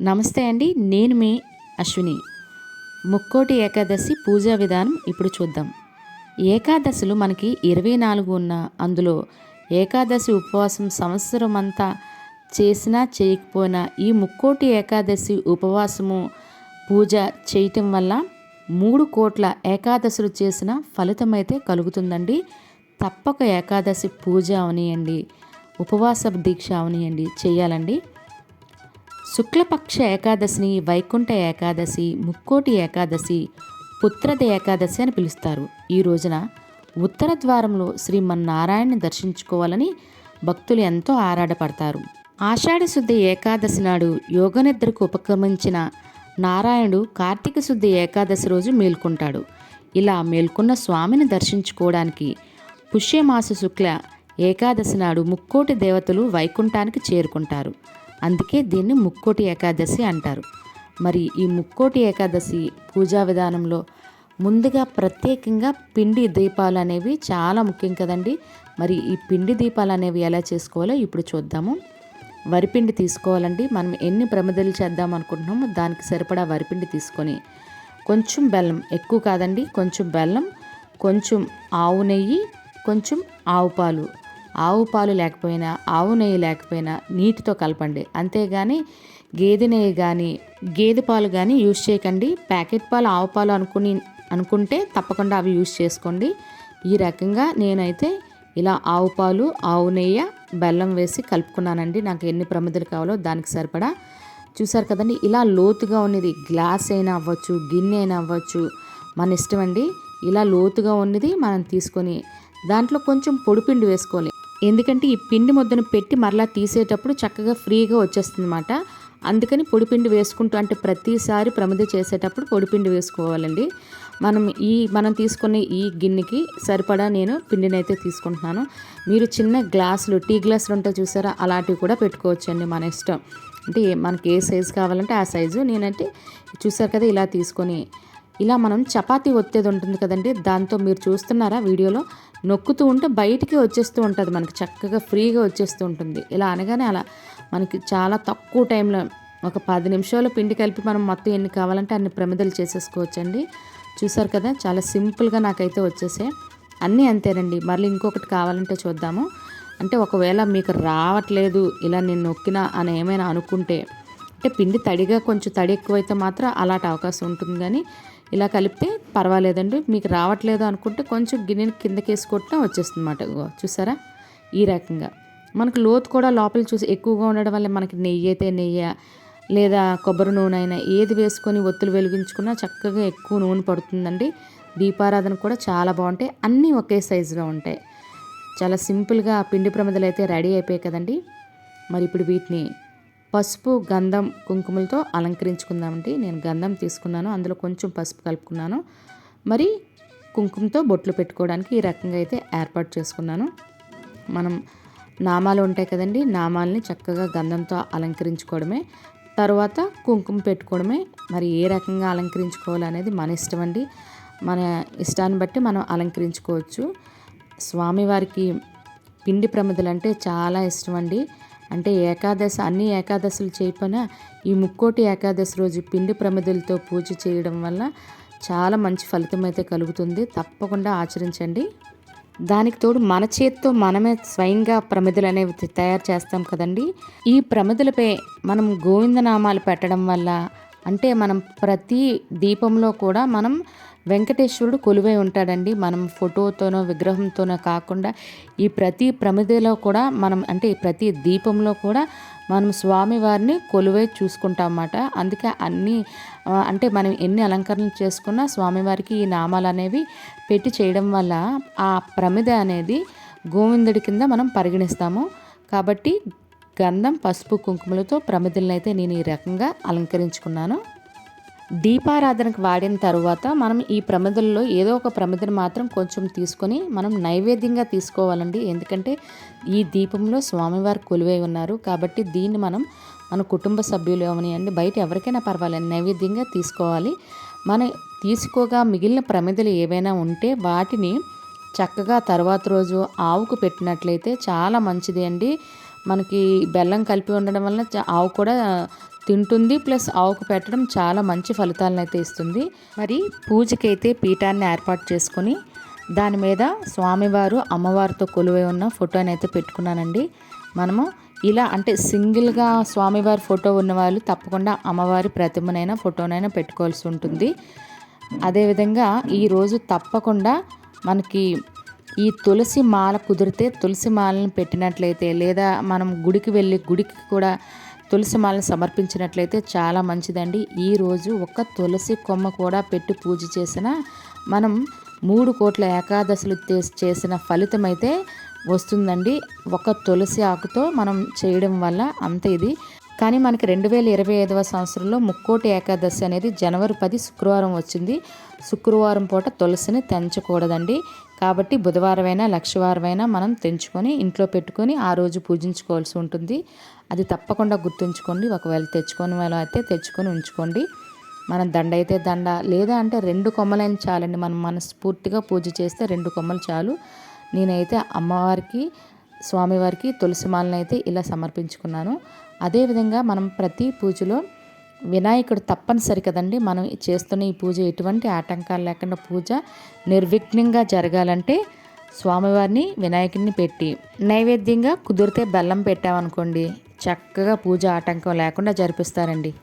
నమస్తే అండి నేను మీ అశ్విని. ముక్కోటి ఏకాదశి పూజా విధానం ఇప్పుడు చూద్దాం. ఏకాదశులు మనకి ఇరవై నాలుగు ఉన్న అందులో ఏకాదశి ఉపవాసం సంవత్సరం అంతా చేసినా చేయకపోయినా ఈ ముక్కోటి ఏకాదశి ఉపవాసము పూజ చేయటం వల్ల మూడు కోట్ల ఏకాదశులు చేసిన ఫలితం అయితే కలుగుతుందండి. తప్పక ఏకాదశి పూజ అవనియండి ఉపవాస దీక్ష అవనియండి చేయాలండి. శుక్లపక్ష ఏకాదశిని వైకుంఠ ఏకాదశి ముక్కోటి ఏకాదశి పుత్రద ఏకాదశి అని పిలుస్తారు. ఈ రోజున ఉత్తర ద్వారంలో శ్రీమన్నారాయణని దర్శించుకోవాలని భక్తులు ఎంతో ఆరాటపడతారు. ఆషాఢ శుద్ధి ఏకాదశి నాడు యోగనిద్రకు ఉపక్రమించిన నారాయణుడు కార్తీక శుద్ధి ఏకాదశి రోజు మేల్కొంటాడు. ఇలా మేల్కొన్న స్వామిని దర్శించుకోవడానికి పుష్యమాస శుక్ల ఏకాదశి నాడు ముక్కోటి దేవతలు వైకుంఠానికి చేరుకుంటారు. అందుకే దీన్ని ముక్కోటి ఏకాదశి అంటారు. మరి ఈ ముక్కోటి ఏకాదశి పూజా విధానంలో ముందుగా ప్రత్యేకంగా పిండి దీపాలు అనేవి చాలా ముఖ్యం కదండి. మరి ఈ పిండి దీపాలు అనేవి ఎలా చేసుకోవాలో ఇప్పుడు చూద్దాము. వరిపిండి తీసుకోవాలండి. మనం ఎన్ని ప్రమిదలు చేద్దాం అనుకుంటున్నామో దానికి సరిపడా వరిపిండి తీసుకొని కొంచెం బెల్లం ఎక్కువ కాదండి కొంచెం బెల్లం కొంచెం ఆవు నెయ్యి కొంచెం ఆవు పాలు ఆవు పాలు లేకపోయినా ఆవు నెయ్యి లేకపోయినా నీటితో కలపండి. అంతేగాని గేదె నెయ్యి కానీ గేదె పాలు కానీ యూజ్ చేయకండి. ప్యాకెట్ పాలు ఆవు పాలు అనుకుని అనుకుంటే తప్పకుండా అవి యూజ్ చేసుకోండి. ఈ రకంగా నేనైతే ఇలా ఆవు పాలు ఆవు నెయ్యి బెల్లం వేసి కలుపుకున్నానండి. నాకు ఎన్ని ప్రమిదలు కావాలో దానికి సరిపడా. చూసారు కదండి ఇలా లోతుగా ఉన్నది. గ్లాస్ అయినా అవ్వచ్చు గిన్నె అయినా అవ్వచ్చు మన ఇష్టం అండి ఇలా లోతుగా ఉన్నది మనం తీసుకొని దాంట్లో కొంచెం పొడిపిండి వేసుకోవాలి. ఎందుకంటే ఈ పిండి ముద్దను పెట్టి మరలా తీసేటప్పుడు చక్కగా ఫ్రీగా వచ్చేస్తుంది అనమాట అందుకని పొడిపిండి వేసుకుంటూ అంటే ప్రతిసారి ప్రమిద చేసేటప్పుడు పొడిపిండి వేసుకోవాలండి. మనం ఈ మనం తీసుకునే ఈ గిన్నెకి సరిపడా నేను పిండిని అయితే తీసుకుంటున్నాను. మీరు చిన్న గ్లాసులు టీ గ్లాసులు ఉంటాయి చూసారా అలాంటివి కూడా పెట్టుకోవచ్చండి మన ఇష్టం. అంటే మనకి ఏ సైజు కావాలంటే ఆ సైజు. నేనంటే చూసారు కదా ఇలా తీసుకొని ఇలా మనం చపాతీ ఒత్తేది ఉంటుంది కదండి దాంతో మీరు చూస్తున్నారా వీడియోలో? నొక్కుతూ ఉంటే బయటికి వచ్చేస్తూ ఉంటుంది మనకి చక్కగా ఫ్రీగా వచ్చేస్తూ ఉంటుంది. ఇలా అనగానే అలా మనకి చాలా తక్కువ టైంలో ఒక పది నిమిషాలు పిండి కలిపి మనం మొత్తం ఎన్ని కావాలంటే అన్ని ప్రమిదలు చేసేసుకోవచ్చండి. చూసారు కదా చాలా సింపుల్గా నాకైతే వచ్చేసే అన్నీ అంతేనండి. మళ్ళీ ఇంకొకటి కావాలంటే చూద్దాము. అంటే ఒకవేళ మీకు రావట్లేదు ఇలా నేను నొక్కినా అని ఏమైనా అనుకుంటే అంటే పిండి తడిగా కొంచెం తడి ఎక్కువైతే మాత్రం అలాంటి అవకాశం ఉంటుంది. కానీ ఇలా కలిపితే పర్వాలేదండి. మీకు రావట్లేదు అనుకుంటే కొంచెం గిన్నెని కిందకి వేసుకొట్టినా వచ్చేస్తుంది అన్నమాట చూసారా? ఈ రకంగా. మనకు లోతు కూడా లోపల చూసి ఎక్కువగా ఉండడం వల్ల మనకి నెయ్యి అయితే నెయ్యి లేదా కొబ్బరి నూనె అయినా ఏది వేసుకొని ఒత్తులు వెలిగించుకున్నా చక్కగా ఎక్కువ నూనె పడుతుందండి. దీపారాధన కూడా చాలా బాగుంటాయి. అన్నీ ఒకే సైజులో ఉంటాయి. చాలా సింపుల్గా పిండి ప్రమిదలు అయితే రెడీ అయిపోయాయి కదండి. మరి ఇప్పుడు వీటిని పసుపు గంధం కుంకుమలతో అలంకరించుకుందామండి. నేను గంధం తీసుకున్నాను అందులో కొంచెం పసుపు కలుపుకున్నాను. మరి కుంకుమతో బొట్లు పెట్టుకోవడానికి ఈ రకంగా అయితే ఏర్పాటు చేసుకున్నాను. మనం నామాలు ఉంటాయి కదండి నామాలని చక్కగా గంధంతో అలంకరించుకోవడమే. తర్వాత కుంకుమ పెట్టుకోవడమే. మరి ఏ రకంగా అలంకరించుకోవాలనేది మన ఇష్టం అండి మన ఇష్టాన్ని బట్టి మనం అలంకరించుకోవచ్చు. స్వామివారికి పిండి ప్రమిదలు అంటే చాలా ఇష్టం అండి అంటే ఏకాదశి అన్ని ఏకాదశులు చేయకపోయినా ఈ ముక్కోటి ఏకాదశి రోజు పిండి ప్రమిదలతో పూజ చేయడం వల్ల చాలా మంచి ఫలితం అయితే కలుగుతుంది. తప్పకుండా ఆచరించండి. దానికి తోడు మన చేత్తో మనమే స్వయంగా ప్రమిదలు అనేవి తయారు చేస్తాం కదండి. ఈ ప్రమిదలపై మనం గోవిందనామాలు పెట్టడం వల్ల అంటే మనం ప్రతి దీపంలో కూడా మనం వెంకటేశ్వరుడు కొలువై ఉంటాడండి. మనం ఫోటోతోనో విగ్రహంతోనో కాకుండా ఈ ప్రతి ప్రమిదలో కూడా మనం అంటే ప్రతి దీపంలో కూడా మనం స్వామివారిని కొలువై చూసుకుంటాం అన్నమాట. అందుకే అన్ని అంటే మనం ఎన్ని అలంకరణలు చేసుకున్నా స్వామివారికి ఈ నామాలు అనేవి పెట్టి చేయడం వల్ల ఆ ప్రమిద అనేది గోవిందుడి కింద మనం పరిగణిస్తాము. కాబట్టి గంధం పసుపు కుంకుమలతో ప్రమిదలనైతే అయితే నేను ఈ రకంగా అలంకరించుకున్నాను. దీపారాధనకు వాడిన తర్వాత మనం ఈ ప్రమిదల్లో ఏదో ఒక ప్రమిదను మాత్రం కొంచెం తీసుకొని మనం నైవేద్యంగా తీసుకోవాలండి. ఎందుకంటే ఈ దీపంలో స్వామివారు కొలువై ఉన్నారు. కాబట్టి దీన్ని మనం మన కుటుంబ సభ్యులు ఏమనియండి బయట ఎవరికైనా పర్వాలేదు నైవేద్యంగా తీసుకోవాలి. మన తీసుకోగా మిగిలిన ప్రమిదలు ఏవైనా ఉంటే వాటిని చక్కగా తర్వాత రోజు ఆవుకు పెట్టినట్లయితే చాలా మంచిది అండి. మనకి బెల్లం కలిపి ఉండడం వల్ల ఆవు కూడా తింటుంది ప్లస్ ఆవుకు పెట్టడం చాలా మంచి ఫలితాలను అయితే ఇస్తుంది. మరి పూజకైతే పీఠాన్ని ఏర్పాటు చేసుకొని దాని మీద స్వామివారు అమ్మవారితో కొలువై ఉన్న ఫోటోని అయితే పెట్టుకున్నానండి. మనము ఇలా అంటే సింగిల్గా స్వామివారి ఫోటో ఉన్నవాళ్ళు తప్పకుండా అమ్మవారి ప్రతిమనైనా ఫోటోనైనా పెట్టుకోవాల్సి ఉంటుంది. అదేవిధంగా ఈరోజు తప్పకుండా మనకి ఈ తులసి మాల కుదిరితే తులసి మాలను పెట్టినట్లయితే లేదా మనం గుడికి వెళ్ళి గుడికి కూడా తులసి మాలను సమర్పించినట్లయితే చాలా మంచిదండి. ఈరోజు ఒక తులసి కొమ్మ కూడా పెట్టి పూజ చేసిన మనం మూడు కోట్ల ఏకాదశులు చేసిన ఫలితం అయితే వస్తుందండి. ఒక తులసి ఆకుతో మనం చేయడం వల్ల అంత ఇది. కానీ మనకి రెండు వేల ఇరవై ఐదవ సంవత్సరంలో ముక్కోటి ఏకాదశి అనేది జనవరి పది శుక్రవారం వచ్చింది. శుక్రవారం పూట తులసిని తెంచకూడదండి. కాబట్టి బుధవారమైనా లక్షవారమైనా మనం తెంచుకొని ఇంట్లో పెట్టుకొని ఆ రోజు పూజించుకోవాల్సి ఉంటుంది. అది తప్పకుండా గుర్తుంచుకోండి. ఒకవేళ తెచ్చుకొని వాళ్ళు అయితే తెచ్చుకొని ఉంచుకోండి. మనం దండ అయితే దండ లేదా అంటే రెండు కొమ్మలైన చాలండి. మనం మనస్ఫూర్తిగా పూజ చేస్తే రెండు కొమ్మలు చాలు. నేనైతే అమ్మవారికి స్వామివారికి తులసి మాలను అయితే ఇలా సమర్పించుకున్నాను. అదేవిధంగా మనం ప్రతి పూజలో వినాయకుడు తప్పనిసరి కదండి. మనం చేస్తున్న ఈ పూజ ఎటువంటి ఆటంకాలు లేకుండా పూజ నిర్విఘ్నంగా జరగాలంటే స్వామివారిని వినాయకుడిని పెట్టి నైవేద్యంగా కుదిరితే బెల్లం పెట్టామనుకోండి చక్కగా పూజ ఆటంకం లేకుండా జరిపిస్తారండి.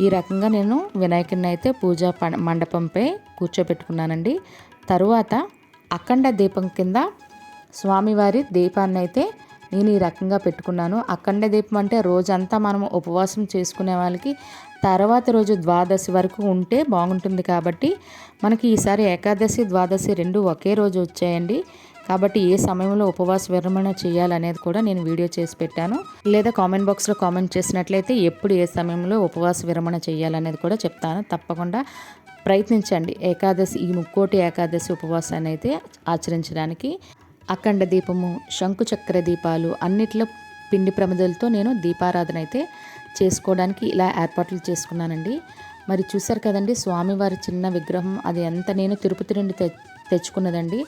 ఈ రకంగా నేను వినాయకుడిని అయితే పూజ మండపంపై కూర్చోబెట్టుకున్నానండి. తరువాత అఖండ దీపం కింద స్వామివారి దీపాన్ని అయితే నేను ఈ రకంగా పెట్టుకున్నాను. అఖండ దీపం అంటే రోజంతా మనం ఉపవాసం చేసుకునే వాళ్ళకి తర్వాత రోజు ద్వాదశి వరకు ఉంటే బాగుంటుంది కాబట్టి మనకి ఈసారి ఏకాదశి ద్వాదశి రెండు ఒకే రోజు వచ్చాయండి. కాబట్టి ఏ సమయంలో ఉపవాస విరమణ చేయాలనేది కూడా నేను వీడియో చేసి పెట్టాను. లేదా కామెంట్ బాక్స్లో కామెంట్ చేసినట్లయితే ఎప్పుడు ఏ సమయంలో ఉపవాస విరమణ చేయాలనేది కూడా చెప్తాను. తప్పకుండా ప్రయత్నించండి. ఏకాదశి ఈ ముక్కోటి ఏకాదశి ఉపవాసాన్ని అయితే ఆచరించడానికి. అఖండ దీపము శంకుచక్ర దీపాలు అన్నిట్లో పిండి ప్రమిదలతో నేను దీపారాధన అయితే చేసుకోవడానికి ఇలా ఏర్పాట్లు చేసుకున్నానండి. మరి చూశారు కదండి స్వామివారి చిన్న విగ్రహం అది ఎంత నేను తిరుపతి నుండి తె తెచ్చుకున్నదండి.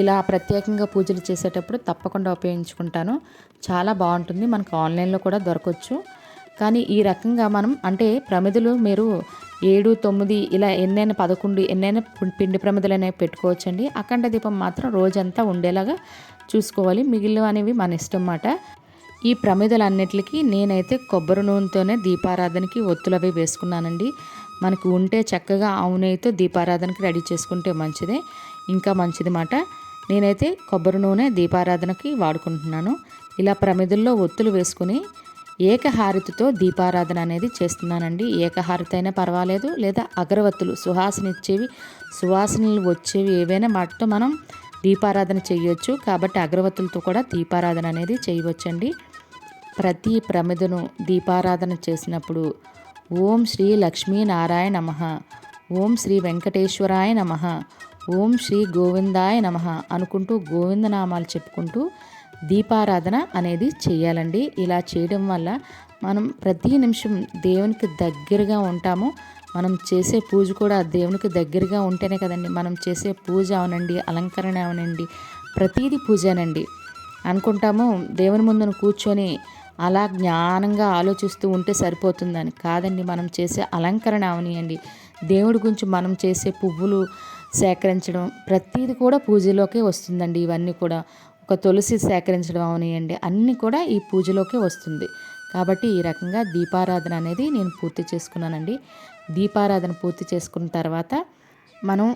ఇలా ప్రత్యేకంగా పూజలు చేసేటప్పుడు తప్పకుండా ఉపయోగించుకుంటాను. చాలా బాగుంటుంది మనకు ఆన్లైన్లో కూడా దొరకవచ్చు. కానీ ఈ రకంగా మనం అంటే ప్రమిదలు మీరు ఏడు తొమ్మిది ఇలా ఎన్నైనా పదకొండు ఎన్నైనా పిండి ప్రమిదలు అనేవి పెట్టుకోవచ్చండి. అఖండ దీపం మాత్రం రోజంతా ఉండేలాగా చూసుకోవాలి. మిగిలిన అనేవి మన ఇష్టం అన్నమాట. ఈ ప్రమిదలన్నిటికీ నేనైతే కొబ్బరి నూనెతోనే దీపారాధనకి ఒత్తులవి వేసుకున్నానండి. మనకు ఉంటే చక్కగా అవునైతే దీపారాధనకి రెడీ చేసుకుంటే మంచిదే. ఇంకా మంచిది మాట నేనైతే కొబ్బరి నూనె దీపారాధనకి వాడుకుంటున్నాను. ఇలా ప్రమిదుల్లో ఒత్తులు వేసుకుని ఏకహారతితో దీపారాధన అనేది చేస్తున్నానండి. ఏకహారతి అయినా పర్వాలేదు లేదా అగరవత్తులు సుహాసన ఇచ్చేవి సువాసనలు వచ్చేవి ఏవైనా వాటితో మనం దీపారాధన చేయొచ్చు. కాబట్టి అగరవత్తులతో కూడా దీపారాధన అనేది చేయవచ్చండి. ప్రతి ప్రమిదను దీపారాధన చేసినప్పుడు ఓం శ్రీ లక్ష్మీనారాయణ నమ ఓం శ్రీ వెంకటేశ్వరాయ నమ ఓం శ్రీ గోవిందాయ నమ అనుకుంటూ గోవిందనామాలు చెప్పుకుంటూ దీపారాధన అనేది చేయాలండి. ఇలా చేయడం వల్ల మనం ప్రతి నిమిషం దేవునికి దగ్గరగా ఉంటాము. మనం చేసే పూజ కూడా దేవునికి దగ్గరగా ఉంటేనే కదండి. మనం చేసే పూజ అవనండి అలంకరణ అవనండి ప్రతీది పూజనండి. అనుకుంటాము దేవుని ముందును కూర్చొని అలా జ్ఞానంగా ఆలోచిస్తూ ఉంటే సరిపోతుందని. కాదండి మనం చేసే అలంకరణ అవనియండి. దేవుడి గురించి మనం చేసే పువ్వులు సేకరించడం ప్రతీది కూడా పూజలోకే వస్తుందండి ఇవన్నీ కూడా. ఒక తులసి సేకరించడం అవనియండి. అన్నీ కూడా ఈ పూజలోకే వస్తుంది. కాబట్టి ఈ రకంగా దీపారాధన అనేది నేను పూర్తి చేసుకున్నానండి. దీపారాధన పూర్తి చేసుకున్న తర్వాత మనం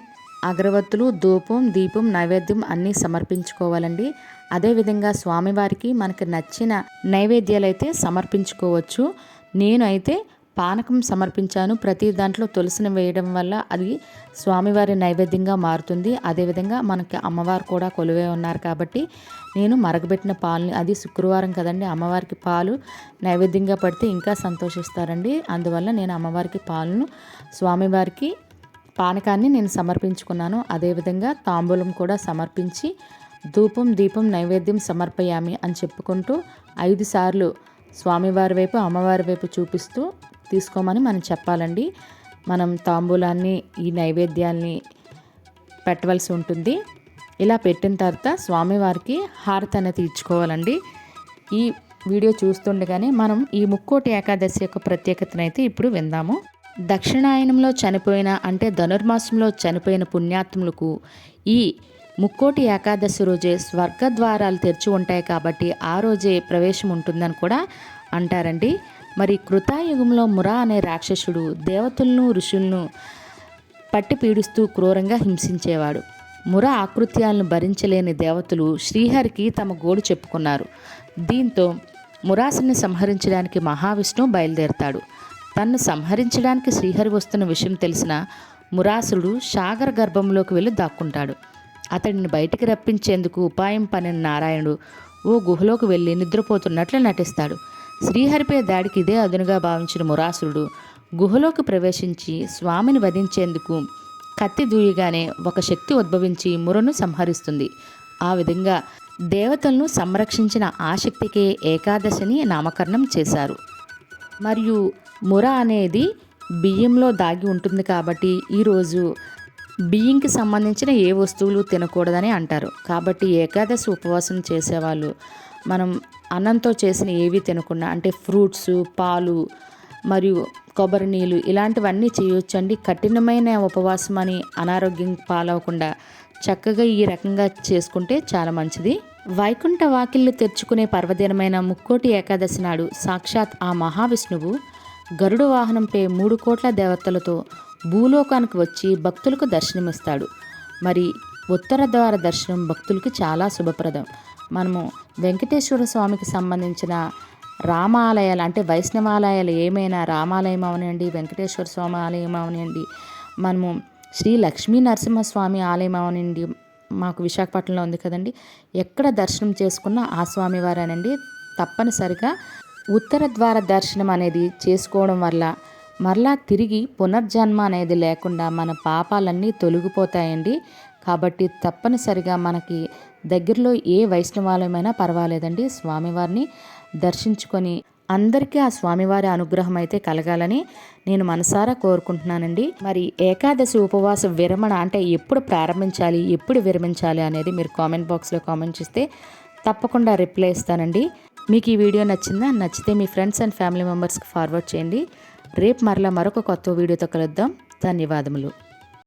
అగరవత్తులు ధూపం దీపం నైవేద్యం అన్నీ సమర్పించుకోవాలండి. అదేవిధంగా స్వామివారికి మనకు నచ్చిన నైవేద్యాలు అయితే సమర్పించుకోవచ్చు. నేను అయితే పానకం సమర్పించాను. ప్రతి దాంట్లో తులసిని వేయడం వల్ల అది స్వామివారి నైవేద్యంగా మారుతుంది. అదేవిధంగా మనకి అమ్మవారు కూడా కొలువే ఉన్నారు కాబట్టి నేను మరగబెట్టిన పాలని అది శుక్రవారం కదండి అమ్మవారికి పాలు నైవేద్యంగా పడితే ఇంకా సంతోషిస్తారండి. అందువల్ల నేను అమ్మవారికి పాలను స్వామివారికి పానకాన్ని నేను సమర్పించుకున్నాను. అదేవిధంగా తాంబూలం కూడా సమర్పించి ధూపం దీపం నైవేద్యం సమర్పయామి అని చెప్పుకుంటూ ఐదు సార్లు స్వామివారి వైపు అమ్మవారి వైపు చూపిస్తూ తీసుకోమని మనం చెప్పాలండి. మనం తాంబూలాన్ని ఈ నైవేద్యాల్ని పెట్టవలసి ఉంటుంది. ఇలా పెట్టిన తర్వాత స్వామివారికి హారతి అనేది ఇచ్చుకోవాలండి ఈ వీడియో చూస్తుండగానే మనం ఈ ముక్కోటి ఏకాదశి యొక్క ప్రత్యేకతనైతే ఇప్పుడు విందాము. దక్షిణాయనంలో చనిపోయిన అంటే ధనుర్మాసంలో చనిపోయిన పుణ్యాత్ములకు ఈ ముక్కోటి ఏకాదశి రోజే స్వర్గద్వారాలు తెరిచి ఉంటాయి కాబట్టి ఆ రోజే ప్రవేశం ఉంటుందని కూడా అంటారండి. మరి కృతాయుగంలో మురా అనే రాక్షసుడు దేవతలను ఋషులను పట్టి పీడిస్తూ క్రూరంగా హింసించేవాడు. ముర ఆకృత్యాలను భరించలేని దేవతలు శ్రీహరికి తమ గోడు చెప్పుకున్నారు. దీంతో మురాసుని సంహరించడానికి మహావిష్ణువు బయలుదేరతాడు. తన్ను సంహరించడానికి శ్రీహరి వస్తున్న విషయం తెలిసిన మురాసుడు సాగర గర్భంలోకి వెళ్ళి దాక్కుంటాడు. అతడిని బయటికి రప్పించేందుకు ఉపాయం పనిన నారాయణుడు ఓ గుహలోకి వెళ్ళి నిద్రపోతున్నట్లు నటిస్తాడు. శ్రీహరిపై దాడికి ఇదే అదునుగా భావించిన మురాసురుడు గుహలోకి ప్రవేశించి స్వామిని వధించేందుకు కత్తి దూయగానే ఒక శక్తి ఉద్భవించి మురను సంహరిస్తుంది. ఆ విధంగా దేవతలను సంరక్షించిన ఆ శక్తికే ఏకాదశిని నామకరణం చేశారు. మరియు ముర అనేది బియ్యంలో దాగి ఉంటుంది కాబట్టి ఈరోజు బియ్యంకి సంబంధించిన ఏ వస్తువులు తినకూడదని అంటారు. కాబట్టి ఏకాదశి ఉపవాసం చేసేవాళ్ళు మనం అన్నంతో చేసిన ఏవి తినకుండా అంటే ఫ్రూట్స్ పాలు మరియు కొబ్బరి నీళ్ళు ఇలాంటివన్నీ చేయొచ్చండి. కఠినమైన ఉపవాసం అని అనారోగ్యం పాలవకుండా చక్కగా ఈ రకంగా చేసుకుంటే చాలా మంచిది. వైకుంఠ వాకిళ్ళు తెరుచుకునే పర్వదినమైన ముక్కోటి ఏకాదశి నాడు సాక్షాత్ ఆ మహావిష్ణువు గరుడు వాహనంపై మూడు కోట్ల దేవతలతో భూలోకానికి వచ్చి భక్తులకు దర్శనమిస్తాడు. మరి ఉత్తర ద్వార దర్శనం భక్తులకు చాలా శుభప్రదం. మనము వెంకటేశ్వర స్వామికి సంబంధించిన రామాలయాలు అంటే వైష్ణవాలయాలు ఏమైనా రామాలయం అవనండి వెంకటేశ్వర స్వామి ఆలయం అవనండి మనము శ్రీ లక్ష్మీ నరసింహస్వామి ఆలయం అవనండి మాకు విశాఖపట్నంలో ఉంది కదండి ఎక్కడ దర్శనం చేసుకున్నా ఆ స్వామివారేనండి. తప్పనిసరిగా ఉత్తర ద్వార దర్శనం అనేది చేసుకోవడం వల్ల మరలా తిరిగి పునర్జన్మ అనేది లేకుండా మన పాపాలన్నీ తొలగిపోతాయండి. కాబట్టి తప్పనిసరిగా మనకి దగ్గరలో ఏ వైష్ణవాలయమైనా పర్వాలేదండి. స్వామివారిని దర్శించుకొని అందరికీ ఆ స్వామివారి అనుగ్రహం అయితే కలగాలని నేను మనసారా కోరుకుంటున్నానండి. మరి ఏకాదశి ఉపవాస విరమణ అంటే ఎప్పుడు ప్రారంభించాలి ఎప్పుడు విరమించాలి అనేది మీరు కామెంట్ బాక్స్లో కామెంట్ చేస్తే తప్పకుండా రిప్లై ఇస్తానండి. మీకు ఈ వీడియో నచ్చిందా? నచ్చితే మీ ఫ్రెండ్స్ అండ్ ఫ్యామిలీ మెంబర్స్కి ఫార్వర్డ్ చేయండి. రేపు మరలా మరొక కొత్త వీడియోతో కలుద్దాం. ధన్యవాదములు.